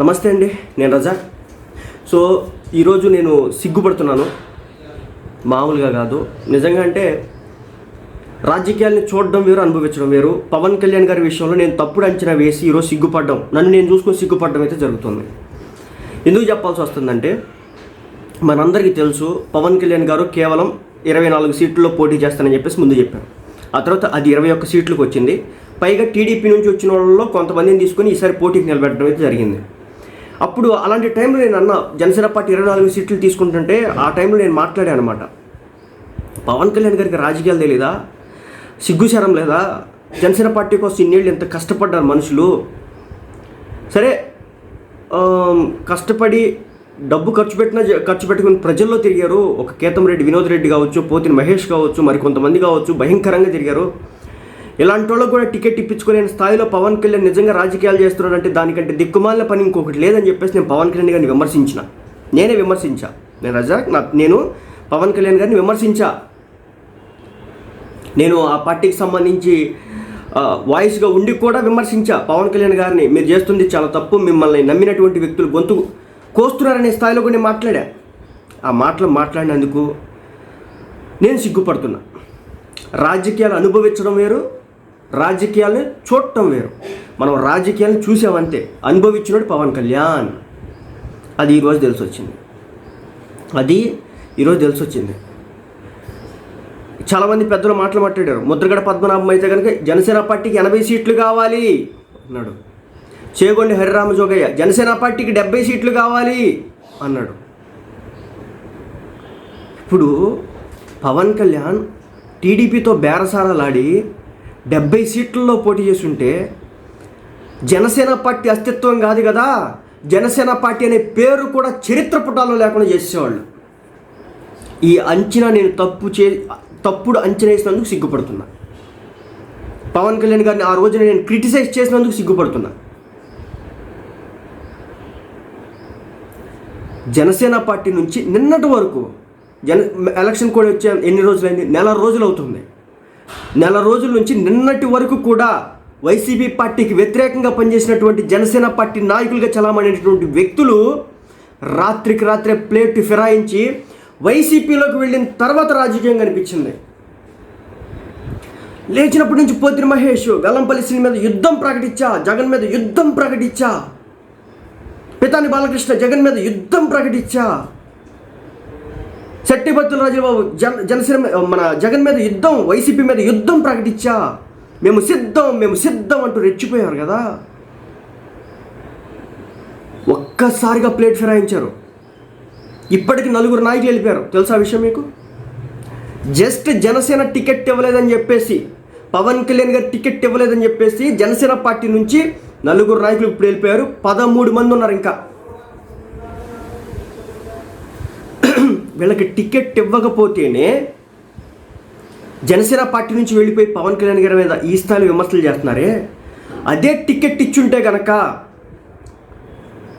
నమస్తే అండి నేను రజాక్ సో ఈరోజు నేను సిగ్గుపడుతున్నాను. మామూలుగా కాదు. నిజంగా అంటే రాజకీయాల్ని చూడడం వేరు అనుభవించడం వేరు. పవన్ కళ్యాణ్ గారి విషయంలో నేను తప్పుడు అంచనా వేసి ఈరోజు సిగ్గుపడ్డం నన్ను నేను చూసుకొని సిగ్గుపడడం అయితే జరుగుతుంది. ఎందుకు చెప్పాల్సి వస్తుందంటే మనందరికీ తెలుసు పవన్ కళ్యాణ్ గారు కేవలం ఇరవై నాలుగు సీట్లలో పోటీ చేస్తానని చెప్పేసి ముందు చెప్పారు. ఆ తర్వాత అది ఇరవై ఒక్క సీట్లకు వచ్చింది. పైగా టీడీపీ నుంచి వచ్చిన వాళ్ళలో కొంతమందిని తీసుకొని ఈసారి పోటీకి నిలబెట్టడం అయితే జరిగింది. అప్పుడు అలాంటి టైంలో నేను అన్న జనసేన పార్టీ ఇరవై నాలుగు సీట్లు తీసుకుంటుంటే ఆ టైంలో నేను మాట్లాడాను అనమాట పవన్ కళ్యాణ్ గారికి రాజకీయాలు తెలీదా? సిగ్గుశరం లేదా? జనసేన పార్టీ కోసం ఇన్నేళ్ళు ఎంత కష్టపడ్డారు మనుషులు? సరే కష్టపడి డబ్బు ఖర్చు పెట్టిన ఖర్చు పెట్టుకుని ప్రజల్లో తిరిగారు. ఒక కేతం రెడ్డి వినోద్ రెడ్డి కావచ్చు పోతిని మహేష్ కావచ్చు మరి కొంతమంది కావచ్చు భయంకరంగా తిరిగారు. ఇలాంటి వాళ్ళకు కూడా టికెట్ ఇప్పించుకోలేని స్థాయిలో పవన్ కళ్యాణ్ నిజంగా రాజకీయాలు చేస్తున్నాడంటే దానికంటే దిక్కుమాలిన పని ఇంకొకటి లేదని చెప్పేసి నేను పవన్ కళ్యాణ్ గారిని విమర్శించిన. నేనే విమర్శించా. నేను రజాక్ నా నేను పవన్ కళ్యాణ్ గారిని విమర్శించా. నేను ఆ పార్టీకి సంబంధించి వాయిస్గా ఉండి కూడా విమర్శించా. పవన్ కళ్యాణ్ గారిని మీరు చేస్తుంది చాలా తప్పు మిమ్మల్ని నమ్మినటువంటి వ్యక్తులు గొంతు కోస్తున్నారనే స్థాయిలో కూడా నేను మాట్లాడా. ఆ మాటలు మాట్లాడినందుకు నేను సిగ్గుపడుతున్నా. రాజకీయాలు అనుభవించడం వేరు రాజకీయాలను చూడటం వేరు. మనం రాజకీయాలను చూసామంతే అనుభవించినోడు పవన్ కళ్యాణ్. అది ఈరోజు తెలిసి వచ్చింది అది ఈరోజు తెలిసి వచ్చింది చాలామంది పెద్దలు మాటలు మాట్లాడారు. ముద్రగడ పద్మనాభం అయితే కనుక జనసేన పార్టీకి ఎనభై సీట్లు కావాలి అన్నాడు. చేగొండి హరిరామ జోగయ్య జనసేన పార్టీకి డెబ్బై సీట్లు కావాలి అన్నాడు. ఇప్పుడు పవన్ కళ్యాణ్ టీడీపీతో బేరసారాలాడి డెబ్బై సీట్లలో పోటీ చేస్తుంటే జనసేన పార్టీ అస్తిత్వం కాదు కదా. జనసేన పార్టీ అనే పేరు కూడా చరిత్ర పుటాల్లో లేకుండా చేసేవాళ్ళు. ఈ అంచనా నేను తప్పు చే తప్పుడు అంచనా వేసినందుకు సిగ్గుపడుతున్నా. పవన్ కళ్యాణ్ గారిని ఆ రోజున నేను క్రిటిసైజ్ చేసినందుకు సిగ్గుపడుతున్నా. జనసేన పార్టీ నుంచి నిన్నటి వరకు జన ఎలక్షన్ కూడా వచ్చే ఎన్ని రోజులైంది? నెల రోజులు అవుతుంది నెల రోజుల నుంచి నిన్నటి వరకు కూడా వైసీపీ పార్టీకి వ్యతిరేకంగా పనిచేసినటువంటి జనసేన పార్టీ నాయకులుగా చలామణినటువంటి వ్యక్తులు రాత్రికి రాత్రే ప్లేట్ ఫిరాయించి వైసీపీలోకి వెళ్ళిన తర్వాత రాజకీయం కనిపించింది లేచినప్పటి నుంచి పోతిరి మహేష్ వెల్లంపల్లి శ్రీ మీద యుద్ధం ప్రకటించా జగన్ మీద యుద్ధం ప్రకటించా పితాని బాలకృష్ణ జగన్ మీద యుద్ధం ప్రకటించా. శెట్టిబత్తుల రాజబాబు జన జనసేన మన జగన్ మీద యుద్ధం వైసీపీ మీద యుద్ధం ప్రకటించా. మేము సిద్ధం మేము సిద్ధం అంటూ రెచ్చిపోయారు కదా. ఒక్కసారిగా ప్లేట్ ఫిరాయించారు. ఇప్పటికి నలుగురు నాయకులు వెళ్ళిపోయారు తెలుసా ఆ విషయం మీకు? జస్ట్ జనసేన టికెట్ ఇవ్వలేదని చెప్పేసి పవన్ కళ్యాణ్ గారు టికెట్ ఇవ్వలేదని చెప్పేసి జనసేన పార్టీ నుంచి నలుగురు నాయకులు ఇప్పుడు వెళ్ళిపోయారు పదమూడు మంది ఉన్నారు ఇంకా. వీళ్ళకి టికెట్ ఇవ్వకపోతేనే జనసేన పార్టీ నుంచి వెళ్ళిపోయి పవన్ కళ్యాణ్ గారి మీద ఈ స్థాయిలో విమర్శలు చేస్తున్నారే? అదే టికెట్ ఇచ్చుంటే గనక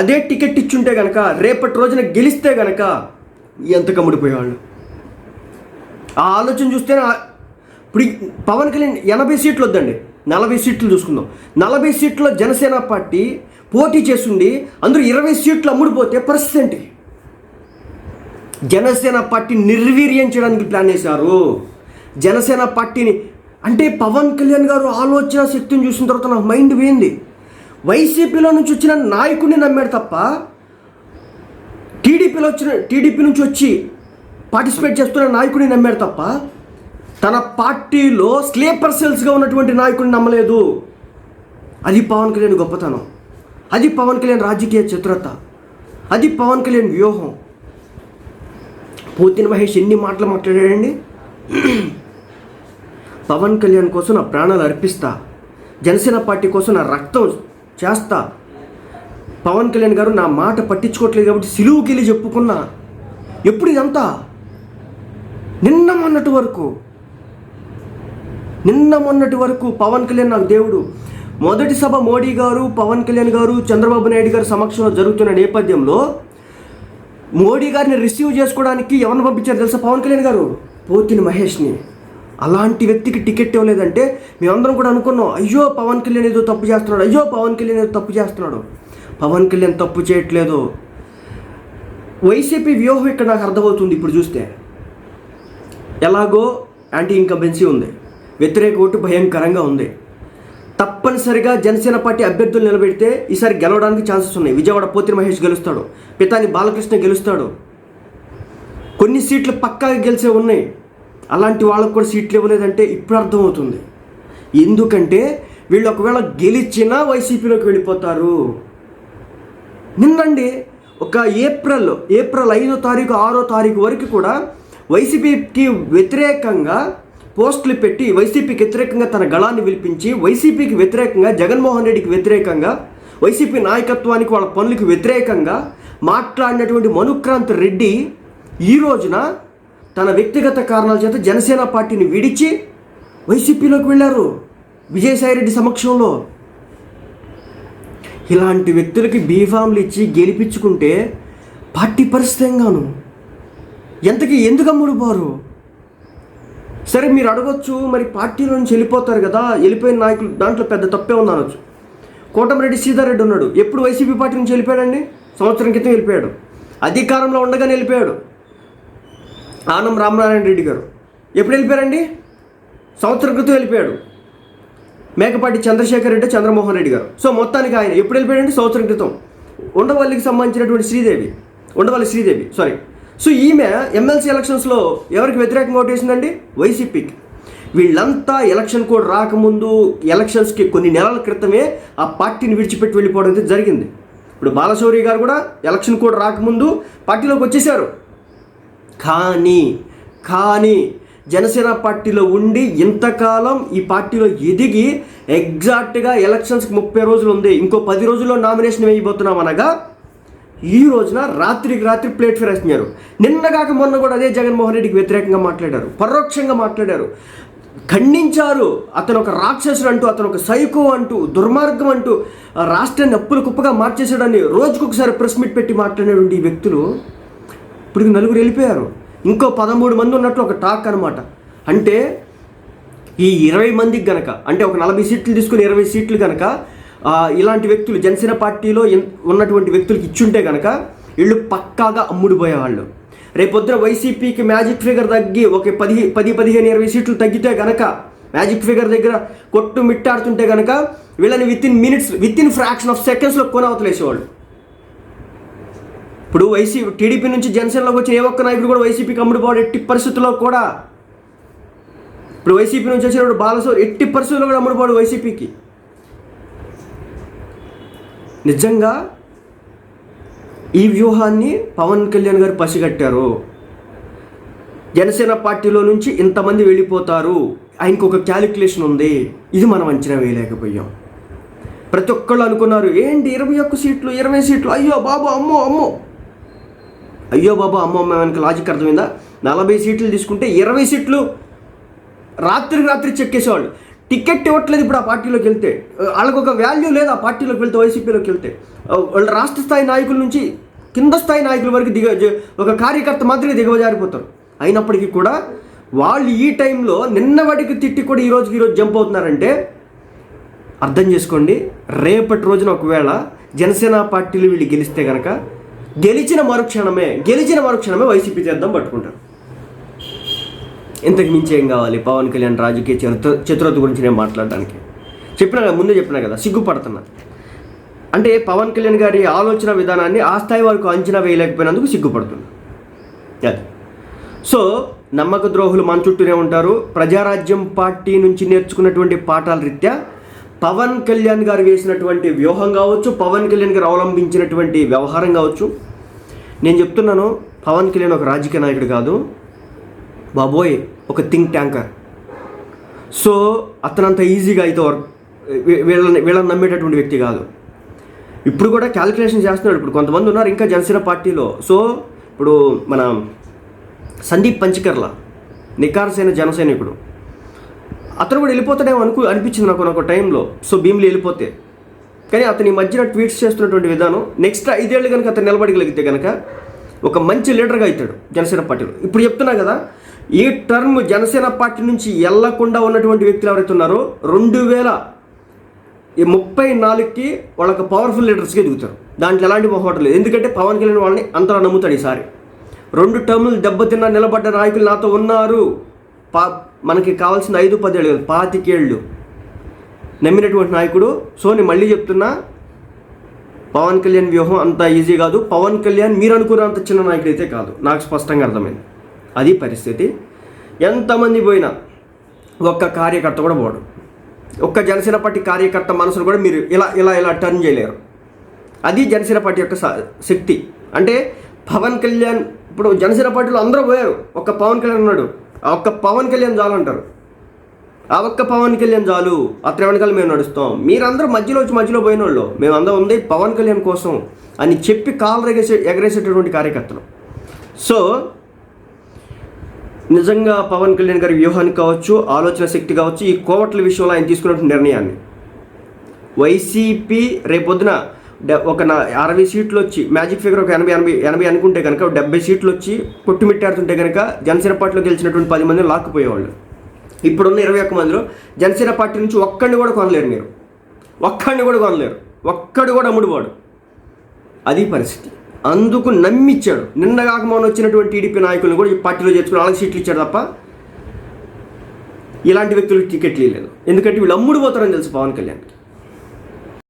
అదే టికెట్ ఇచ్చుంటే గనక రేపటి రోజున గెలిస్తే గనక ఎంత కమ్ముడిపోయేవాళ్ళు ఆ ఆలోచన చూస్తే ఇప్పుడు పవన్ కళ్యాణ్ ఎనభై సీట్లు వద్దండి. నలభై సీట్లు చూసుకుందాం. నలభై సీట్లు జనసేన పార్టీ పోటీ చేస్తుండి అందరూ ఇరవై సీట్లు అమ్ముడిపోతే పరిస్థితి ఏంటి? జనసేన పార్టీ నిర్వీర్యం చేయడానికి ప్లాన్ వేశారు జనసేన పార్టీని అంటే పవన్ కళ్యాణ్ గారు ఆలోచన శక్తిని చూసిన తర్వాత నాకు మైండ్ పోయింది. వైసీపీలో నుంచి వచ్చిన నాయకుడిని నమ్మాడు తప్ప టీడీపీలో వచ్చిన టీడీపీ నుంచి వచ్చి పార్టిసిపేట్ చేస్తున్న నాయకుడిని నమ్మాడు తప్ప తన పార్టీలో స్లీపర్ సెల్స్గా ఉన్నటువంటి నాయకుడిని నమ్మలేదు. అది పవన్ కళ్యాణ్ గొప్పతనం. అది పవన్ కళ్యాణ్ రాజకీయ చతురత. అది పవన్ కళ్యాణ్ వ్యూహం. పోతిన మహేష్ ఎన్ని మాటలు మాట్లాడాడండి? పవన్ కళ్యాణ్ కోసం నా ప్రాణాలు అర్పిస్తా. జనసేన పార్టీ కోసం నా రక్తం చేస్తా. పవన్ కళ్యాణ్ గారు నా మాట పట్టించుకోవట్లేదు కాబట్టి సిలువుకి వెళ్ళి చెప్పుకున్నా. ఎప్పుడు ఇదంతా? నిన్న మొన్నటి వరకు. నిన్న మొన్నటి వరకు పవన్ కళ్యాణ్ నాకు దేవుడు. మొదటి సభ మోడీ గారు పవన్ కళ్యాణ్ గారు చంద్రబాబు నాయుడు గారి సమక్షంలో జరుగుతున్న నేపథ్యంలో మోడీ గారిని రిసీవ్ చేసుకోవడానికి ఎవరిని పంపించారు తెలుసా పవన్ కళ్యాణ్ గారు? పోతిని మహేష్ని. అలాంటి వ్యక్తికి టికెట్ ఇవ్వలేదంటే మేమందరం కూడా అనుకున్నాం అయ్యో పవన్ కళ్యాణ్ ఏదో తప్పు చేస్తున్నాడు అయ్యో పవన్ కళ్యాణ్ ఏదో తప్పు చేస్తున్నాడు. పవన్ కళ్యాణ్ తప్పు చేయట్లేదు. వైసీపీ వ్యూహం ఇక్కడ నాకు అర్థమవుతుంది ఇప్పుడు చూస్తే. ఎలాగో యాంటీ ఇన్కంబెన్సీ ఉంది. వ్యతిరేక ఓటు భయంకరంగా ఉంది. తప్పనిసరిగా జనసేన పార్టీ అభ్యర్థులు నిలబెడితే ఈసారి గెలవడానికి ఛాన్సెస్ ఉన్నాయి. విజయవాడ పోతిరి మహేష్ గెలుస్తాడు. పితాని బాలకృష్ణ గెలుస్తాడు. కొన్ని సీట్లు పక్కాగా గెలిచే ఉన్నాయి. అలాంటి వాళ్ళకు కూడా సీట్లు ఇవ్వలేదంటే ఇప్పుడు అర్థమవుతుంది. ఎందుకంటే వీళ్ళు ఒకవేళ గెలిచినా వైసీపీలోకి వెళ్ళిపోతారు. నిన్నండి ఒక ఏప్రిల్ ఏప్రిల్ ఐదో తారీఖు ఆరో తారీఖు వరకు కూడా వైసీపీకి వ్యతిరేకంగా పోస్టులు పెట్టి వైసీపీకి వ్యతిరేకంగా తన గళాన్ని విలిపించి వైసీపీకి వ్యతిరేకంగా జగన్మోహన్ రెడ్డికి వ్యతిరేకంగా వైసీపీ నాయకత్వానికి వాళ్ళ పనులకు వ్యతిరేకంగా మాట్లాడినటువంటి మనుక్రాంత్ రెడ్డి ఈ రోజున తన వ్యక్తిగత కారణాల చేత జనసేన పార్టీని విడిచి వైసీపీలోకి వెళ్ళారు విజయసాయిరెడ్డి సమక్షంలో. ఇలాంటి వ్యక్తులకి బీఫామ్లు ఇచ్చి గెలిపించుకుంటే పార్టీ పరిస్థితి గాను ఎంతకి ఎందుకు అమ్ముడు పోరు సరే మీరు అడగొచ్చు మరి పార్టీలో నుంచి వెళ్ళిపోతారు కదా వెళ్ళిపోయిన నాయకులు దాంట్లో పెద్ద తప్పే ఉంది అనొచ్చు. కోటమిరెడ్డి సీతారెడ్డి ఉన్నాడు. ఎప్పుడు వైసీపీ పార్టీ నుంచి వెళ్ళిపోయాడండి? సంవత్సరం క్రితం వెళ్ళిపోయాడు. అధికారంలో ఉండగానే వెళ్ళిపోయాడు. ఆనం రామనారాయణ రెడ్డి గారు. ఎప్పుడు వెళ్ళిపోయారండి? సంవత్సరం క్రితం వెళ్ళిపోయాడు. మేకపాటి చంద్రశేఖర్ రెడ్డి చంద్రమోహన్ రెడ్డి గారు. సో మొత్తానికి ఆయన ఎప్పుడు వెళ్ళిపోయాడండి? సంవత్సరం క్రితం. ఉండవల్లికి సంబంధించినటువంటి శ్రీదేవి. ఉండవల్లి శ్రీదేవి సారీ సో ఈమె ఎమ్మెల్సీ ఎలక్షన్స్లో ఎవరికి వ్యతిరేకంగా ఓటేసిందండి వైసీపీకి వీళ్ళంతా ఎలక్షన్ కోడ్ రాకముందు ఎలక్షన్స్కి కొన్ని నెలల క్రితమే ఆ పార్టీని విడిచిపెట్టి వెళ్ళిపోవడం అయితే జరిగింది. ఇప్పుడు బాలశౌరి గారు కూడా ఎలక్షన్ కోడ్ రాకముందు పార్టీలోకి వచ్చేసారు. కానీ కానీ జనసేన పార్టీలో ఉండి ఇంతకాలం ఈ పార్టీలో ఎదిగి ఎగ్జాక్ట్గా ఎలక్షన్స్కి ముప్పై రోజులు ఉంది. ఇంకో పది రోజుల్లో నామినేషన్ వేయబోతున్నాం అనగా ఈ రోజున రాత్రికి రాత్రి ప్లేట్ ఫిరేస్తున్నారు. నిన్న కాక మొన్న కూడా అదే జగన్మోహన్ రెడ్డికి వ్యతిరేకంగా మాట్లాడారు. పరోక్షంగా మాట్లాడారు. ఖండించారు. అతను ఒక రాక్షసుడు అంటూ అతను ఒక సైకో అంటూ దుర్మార్గం అంటూ రాష్ట్రాన్ని అప్పుల కుప్పగా మార్చేశాడని రోజుకొకసారి ప్రెస్ మీట్ పెట్టి మాట్లాడేటువంటి ఈ వ్యక్తులు ఇప్పుడు నలుగురు వెళ్ళిపోయారు. ఇంకో పదమూడు మంది ఉన్నట్లు ఒక టాక్ అనమాట అంటే ఈ ఇరవై మందికి గనక అంటే ఒక నలభై సీట్లు తీసుకుని ఇరవై సీట్లు గనక ఇలాంటి వ్యక్తులు జనసేన పార్టీలో ఉన్నటువంటి వ్యక్తులకి ఇచ్చుంటే కనుక వీళ్ళు పక్కాగా అమ్ముడుపోయేవాళ్ళు. రేపొద్దున వైసీపీకి మ్యాజిక్ ఫిగర్ తగ్గి ఒక పది పది పదిహేను ఇరవై సీట్లు తగ్గితే గనక మ్యాజిక్ ఫిగర్ దగ్గర కొట్టు మిట్టాడుతుంటే కనుక వీళ్ళని within minutes within fraction of సెకండ్స్లో కొనవతలేసేవాళ్ళు. ఇప్పుడు వైసీ టీడీపీ నుంచి జనసేనలోకి వచ్చిన ఏ ఒక్క నాయకుడు కూడా వైసీపీకి అమ్ముడుపోవడం ఎట్టి పరిస్థితుల్లో కూడా. ఇప్పుడు వైసీపీ నుంచి వచ్చినప్పుడు బాలసోర్ ఎట్టి పరిస్థితుల్లో కూడా అమ్ముడుపోవడం వైసీపీకి. నిజంగా ఈ వ్యూహాన్ని పవన్ కళ్యాణ్ గారు పసిగట్టారు. జనసేన పార్టీలో నుంచి ఇంతమంది వెళ్ళిపోతారు. ఆయనకు ఒక క్యాలిక్యులేషన్ ఉంది. ఇది మనం అంచనా వేయలేకపోయాం. ప్రతి ఒక్కళ్ళు అనుకున్నారు ఏంటి ఇరవై ఒక్క సీట్లు ఇరవై సీట్లు? అయ్యో బాబు అమ్మో అమ్మో! అయ్యో బాబా అమ్మో అమ్మ మనకి లాజిక్ అర్థమైందా? నలభై సీట్లు తీసుకుంటే ఇరవై సీట్లు రాత్రికి రాత్రి చెక్కేసేవాళ్ళు టికెట్ ఇవ్వట్లేదు ఇప్పుడు ఆ పార్టీలోకి వెళ్తే. వాళ్ళకు ఒక వాల్యూ లేదు ఆ పార్టీలోకి వెళ్తే వైసీపీలోకి వెళ్తే. వాళ్ళు రాష్ట్ర స్థాయి నాయకుల నుంచి కింద స్థాయి నాయకుల వరకు దిగ జ- ఒక కార్యకర్త మాత్రమే దిగజారిపోతారు. అయినప్పటికీ కూడా వాళ్ళు ఈ టైంలో నిన్న వాటికి తిట్టి కూడా ఈ రోజుకి ఈరోజు జంప్ అవుతున్నారంటే అర్థం చేసుకోండి రేపటి రోజున ఒకవేళ జనసేన పార్టీలు వీళ్ళు గెలిస్తే కనుక గెలిచిన మరుక్షణమే గెలిచిన మరుక్షణమే వైసీపీ చేద్దాం పట్టుకుంటారు. ఇంతకు మించి ఏం కావాలి? పవన్ కళ్యాణ్ రాజకీయ చరిత్ర చతురత గురించి నేను మాట్లాడడానికి. చెప్పినా కదా ముందే చెప్పినా కదా సిగ్గుపడుతున్నా. అంటే పవన్ కళ్యాణ్ గారి ఆలోచన విధానాన్ని ఆ స్థాయి వరకు అంచనా వేయలేకపోయినందుకు సిగ్గుపడుతున్నా. అది. సో నమ్మక ద్రోహులు మన చుట్టూనే ఉంటారు. ప్రజారాజ్యం పార్టీ నుంచి నేర్చుకున్నటువంటి పాఠాల రీత్యా పవన్ కళ్యాణ్ గారు వేసినటువంటి వ్యూహం కావచ్చు పవన్ కళ్యాణ్ గారు అవలంబించినటువంటి వ్యవహారం కావచ్చు. నేను చెప్తున్నాను పవన్ కళ్యాణ్ ఒక రాజకీయ నాయకుడు కాదు. బాబోయ్ ఒక థింక్ ట్యాంకర్. సో అతనంత ఈజీగా అయితే వర్క్ వీళ్ళని వీళ్ళని నమ్మేటటువంటి వ్యక్తి కాదు. ఇప్పుడు కూడా క్యాలిక్యులేషన్ చేస్తున్నాడు. ఇప్పుడు కొంతమంది ఉన్నారు ఇంకా జనసేన పార్టీలో. సో ఇప్పుడు మన సందీప్ పంచకర్ల నికారసేన జనసైనికుడు అతను కూడా వెళ్ళిపోతాడేమో అనుకు అనిపించింది నాకు ఒక టైంలో. సో భీమ్లు వెళ్ళిపోతే. కానీ అతని మధ్యన ట్వీట్స్ చేస్తున్నటువంటి విధానం నెక్స్ట్ ఐదేళ్ళు కనుక అతను నిలబడగలిగితే కనుక ఒక మంచి లీడర్గా అవుతాడు జనసేన పార్టీలో. ఇప్పుడు చెప్తున్నా కదా ఈ టర్మ్ జనసేన పార్టీ నుంచి వెళ్ళకుండా ఉన్నటువంటి వ్యక్తులు ఎవరైతే ఉన్నారో రెండు వేల ఈ ముప్పై నాలుగుకి వాళ్ళకి పవర్ఫుల్ లీడర్స్కి ఎదుగుతారు. దాంట్లో ఎలాంటి మొహమాటం లేదు. ఎందుకంటే పవన్ కళ్యాణ్ వాళ్ళని అంతలా నమ్ముతాడు ఈసారి. రెండు టర్ములు దెబ్బతిన్న నిలబడ్డ నాయకులు నాతో ఉన్నారు. పా మనకి కావాల్సిన ఐదు పదేళ్ళు కాదు పాతికేళ్ళు నమ్మినటువంటి నాయకుడు సో నేను మళ్ళీ చెప్తున్నా పవన్ కళ్యాణ్ వ్యూహం అంత ఈజీ కాదు. పవన్ కళ్యాణ్ మీరు అనుకున్నంత చిన్న నాయకుడు అయితే కాదు. నాకు స్పష్టంగా అర్థమైంది. అది పరిస్థితి. ఎంతమంది పోయినా ఒక్క కార్యకర్త కూడా పోడు. ఒక్క జనసేన పార్టీ కార్యకర్త మనసును కూడా మీరు ఇలా ఇలా ఇలా టర్న్ చేయలేరు. అది జనసేన పార్టీ యొక్క శక్తి. అంటే పవన్ కళ్యాణ్ ఇప్పుడు జనసేన పార్టీలో అందరూ పోయారు. ఒక్క పవన్ కళ్యాణ్ ఉన్నాడు. ఆ ఒక్క పవన్ కళ్యాణ్ చాలు అంటారు. ఆ ఒక్క పవన్ కళ్యాణ్ చాలు. అతని వెనకాల మేము నడుస్తాం. మీరందరూ మధ్యలో వచ్చి మధ్యలో పోయిన వాళ్ళు మేమందరం ఉంది పవన్ కళ్యాణ్ కోసం అని చెప్పి కాలు ఎగరేసే ఎగరేసేటటువంటి కార్యకర్తలు. సో నిజంగా పవన్ కళ్యాణ్ గారి వ్యూహానికి కావచ్చు ఆలోచన శక్తి కావచ్చు ఈ కోవట్ల విషయంలో ఆయన తీసుకున్నటువంటి నిర్ణయాన్ని. వైసీపీ రేపొద్దున డె- ఒక నా అరవై సీట్లు వచ్చి మ్యాజిక్ ఫిగర్ ఒక ఎనభై ఎనభై ఎనభై అనుకుంటే కనుక డెబ్బై సీట్లు వచ్చి కొట్టుమిట్టాడుతుంటే కనుక జనసేన పార్టీలో గెలిచినటువంటి పది మందిని లాక్కుపోయేవాళ్ళు. ఇప్పుడున్న ఇరవై ఒక్క మందిలో జనసేన పార్టీ నుంచి ఒక్కడిని కూడా కొనలేరు మీరు. ఒక్కడిని కూడా కొనలేరు. ఒక్కడు కూడా అమ్ముడువాడు. అది పరిస్థితి. అందుకు నమ్మిచ్చాడు. నిన్న కాక మొన్న వచ్చినటువంటి టీడీపీ నాయకులను కూడా ఈ పార్టీలో చేర్చుకుని వాళ్ళకి సీట్లు ఇచ్చాడు తప్ప ఇలాంటి వ్యక్తులకు టికెట్లు ఇవ్వలేదు. ఎందుకంటే వీళ్ళు అమ్ముడు పోతారని తెలుసు పవన్ కళ్యాణ్కి.